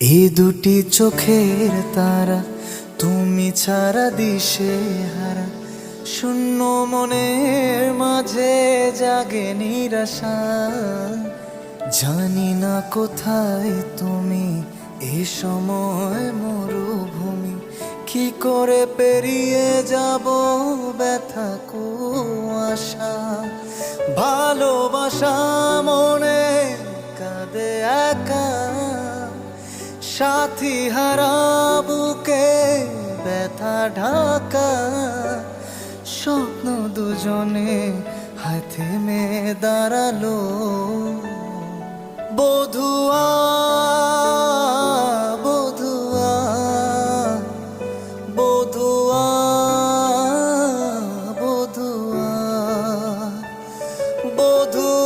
এই দুটি চোখের তারা তুমি ছাড়া দিশে হারা। শূন্য মনের মাঝে জাগে নিরাশা। জানি না কোথায় তুমি, এ সময় মরুভূমি। কি করে পেরিয়ে যাব ব্যথা কুয়াশা ভালোবাসা মনে কাঁদে একা। সাথী হারা বুকে ব্যথা ঢাকা স্বপ্ন দুজনে হাতে মে দাঁড়াল বধুয়া বধুয়া বধুয়া বধুয়া বধুয়া